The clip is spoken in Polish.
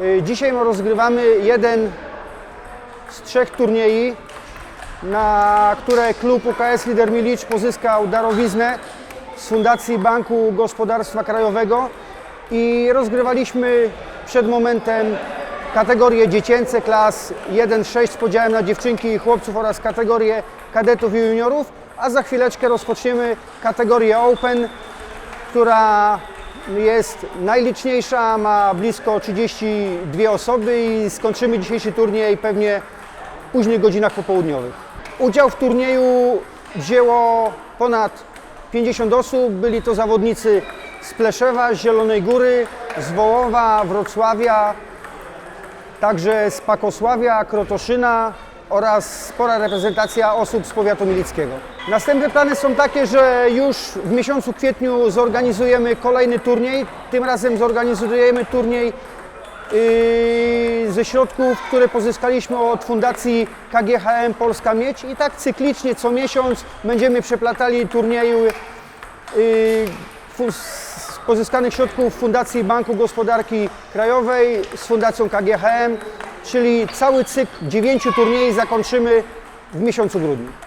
Yy, Dzisiaj rozgrywamy jeden z trzech turniej, na które klub UKS Lider Milicz pozyskał darowiznę z Fundacji Banku Gospodarstwa Krajowego. I rozgrywaliśmy przed momentem kategorie dziecięce klas 1-6 z podziałem na dziewczynki i chłopców oraz kategorie kadetów i juniorów, a za chwileczkę rozpoczniemy kategorię Open, która jest najliczniejsza, ma blisko 32 osoby i skończymy dzisiejszy turniej pewnie w późnych godzinach popołudniowych. Udział w turnieju wzięło ponad 50 osób. Byli to zawodnicy z Pleszewa, z Zielonej Góry, z Wołowa, Wrocławia, także z Pakosławia, Krotoszyna oraz spora reprezentacja osób z powiatu milickiego. Następne plany są takie, że już w miesiącu kwietniu zorganizujemy kolejny turniej. Tym razem zorganizujemy turniej yy, ze środków, które pozyskaliśmy od Fundacji KGHM Polska Miedź i tak cyklicznie co miesiąc będziemy przeplatali turnieju yy, z pozyskanych środków Fundacji Banku Gospodarki Krajowej z Fundacją KGHM, czyli cały cykl dziewięciu turniejów zakończymy w miesiącu grudniu.